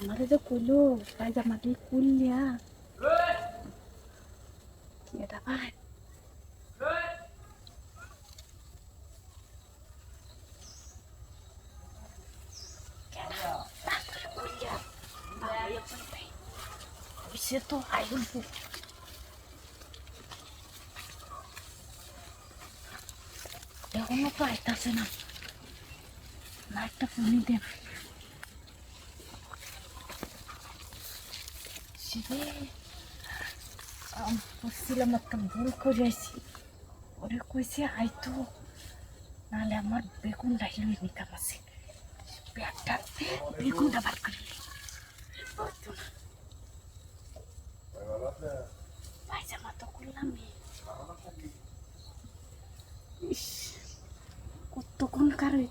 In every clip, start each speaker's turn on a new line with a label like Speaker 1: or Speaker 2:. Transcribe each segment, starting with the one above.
Speaker 1: আমারে যে কইলো পায়জামাটি কুলিয়া কি এটা ভাই সে তো আইন এখনও তো আইতাছে না একটা ফোনই দেন শিবে বুঝছিলাম একটা ভুল করে আইছি ওরে কইছে আইতো নাহলে আমার বেগুন লাগিয়ে নিতাম আছে ব্যাগটা বেগুনটা বার করে। পায়জামা তো করলাম কতক্ষণ কার হয়ে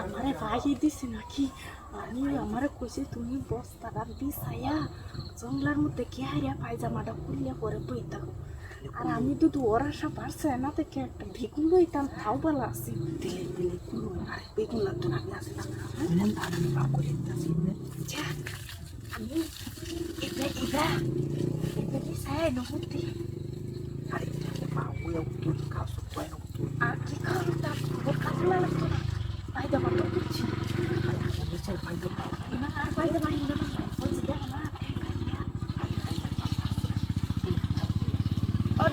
Speaker 1: আমারে দিছে নাকি আমি আমারে তুমি বস্তাটা বিছাইয়া জঙ্গলার মধ্যে কে হারিয়া পায়জামাটা খুললে পরে বই থাকো আর আমি তো তো ওর আশা পারছে না থেকে একটা বেগুন লইতাম তাও ভালো আছে।
Speaker 2: দিলে দিলে কোনো আর বেগুন লাগতো না আমি আসি না। আর আমি ভাব করে
Speaker 1: আমি এবার এবার এবার বিছাই নহতি
Speaker 2: আরে বাবু তুই কাজ পাই না তুই
Speaker 1: আর কি খাওয়ানো তার না। লাগতো না করছি
Speaker 2: আমি চাই পাই তো
Speaker 1: না আর পায়জামা হিন্দু না বলছি দেখো না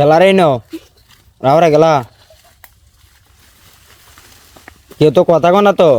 Speaker 3: গেলারে ন রাওরা গেলা। কেউ তো কথা কো তো।